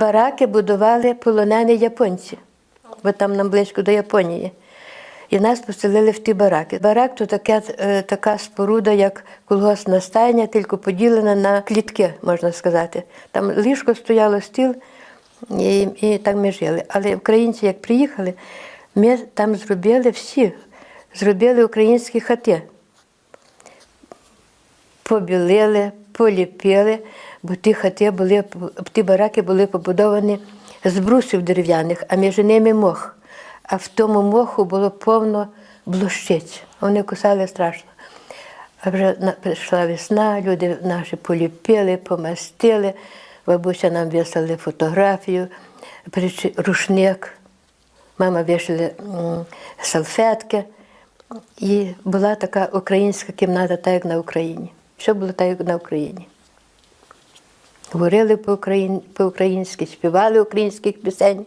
Бараки будували полонені японці, бо там нам близько до Японії. І нас поселили в ті бараки. Барак то таке, е, така споруда, як колгоспна стайня, тільки поділена на клітки, можна сказати. Там ліжко стояло, стіл, і, і так ми жили. Але українці, як приїхали, ми там зробили всі, зробили українські хати побілили, поліпили, бо ті хати були, ті бараки були побудовані з брусів дерев'яних, а між ними мох. А в тому моху було повно блощиць. Вони кусали страшно. А вже прийшла весна, люди наші поліпили, помастили. Бабуся нам висали фотографію, рушник. Мама м, салфетки. І була така українська кімната, так як на Україні. Все було так, на Україні. Говорили по-україн- по-українськи, співали українських пісень.